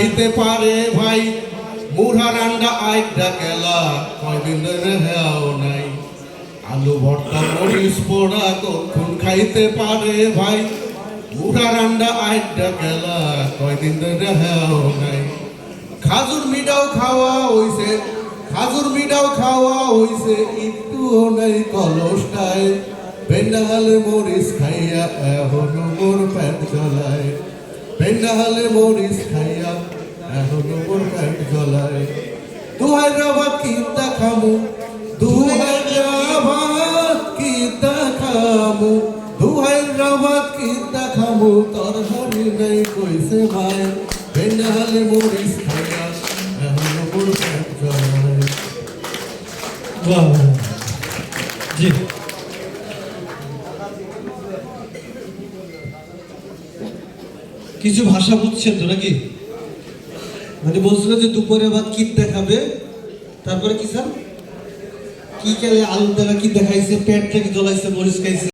খাইতে পারে ভাই। মুড়া রান্ডা আইডা গেলা কয়দিন ধরে হেও নাই। আলু ভর্তা, মরিচ পোড়া কখন খাইতে পারে ভাই? মুড়া রান্ডা আইডা গেলা কয়দিন ধরে হেও নাই। খাজুর মিডাও খাওয়া হইছে, খাজুর মিডাও খাওয়া হইছে একটু নাই কলসটায় বেন্ডাহালে মরিচ খাইয়া এখনও মোর পেট জ্বলায়। বেন্ডাহালে মরিচ খাইয়া এখনও মোর পেট জ্বলায় দুহাই রাবাত কি দেখামু? দুহাই ভাই। বেন্ডাহালে মরিচ খাইয়া এখনও মোর পেট জ্বলায় বাহ। জি। কিছু ভাষা বুঝছেন তো নাকি? মানে বলছিল যে দুপুরে ভাত কি দেখাবে? তারপরে কি স্যার? কি খেলে আলু দেলা কি দেখাইছে? পেট থেকে জ্বলাইছে, মরিচ খাইছে।